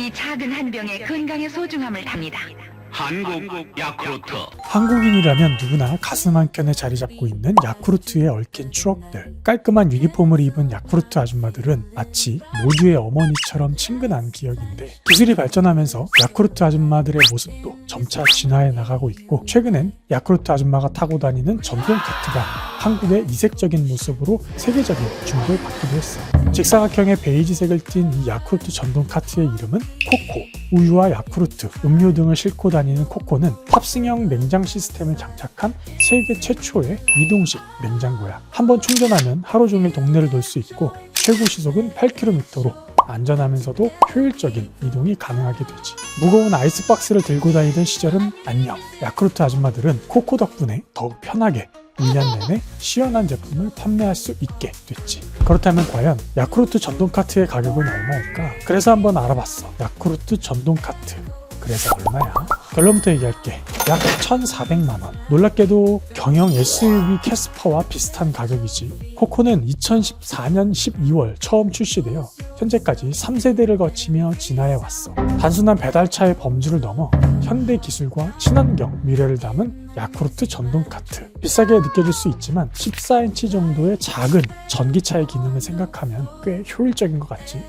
이 작은 한 병의 건강의 소중함을 답니다. 한국 야쿠르트 한국인이라면 누구나 가슴 한켠에 자리 잡고 있는 야쿠르트에 얽힌 추억들. 깔끔한 유니폼을 입은 야쿠르트 아줌마들은 마치 모두의 어머니처럼 친근한 기억인데 기술이 발전하면서 야쿠르트 아줌마들의 모습도 점차 진화해 나가고 있고 최근엔 야쿠르트 아줌마가 타고 다니는 전동 카트가 한국의 이색적인 모습으로 세계적인 주목을 받기도 했어. 직사각형의 베이지색을 띤 이 야쿠르트 전동 카트의 이름은 코코. 우유와 야쿠르트, 음료 등을 싣고 다니는 코코는 탑승형 냉장 시스템을 장착한 세계 최초의 이동식 냉장고야. 한번 충전하면 하루 종일 동네를 돌 수 있고 최고 시속은 8km로 안전하면서도 효율적인 이동이 가능하게 되지. 무거운 아이스박스를 들고 다니던 시절은 안녕. 야쿠르트 아줌마들은 코코 덕분에 더욱 편하게 1년 내내 시원한 제품을 판매할 수 있게 됐지. 그렇다면 과연 야쿠르트 전동 카트의 가격은 얼마일까? 그래서 한번 알아봤어. 야쿠르트 전동 카트. 그래서 얼마야? 결론부터 얘기할게. 약 1,400만 원. 놀랍게도 경영 SUV 캐스퍼와 비슷한 가격이지. 코코는 2014년 12월 처음 출시되어 현재까지 3세대를 거치며 진화해 왔어. 단순한 배달차의 범주를 넘어 현대 기술과 친환경 미래를 담은 야쿠르트 전동 카트. 비싸게 느껴질 수 있지만 14인치 정도의 작은 전기차의 기능을 생각하면 꽤 효율적인 것 같지.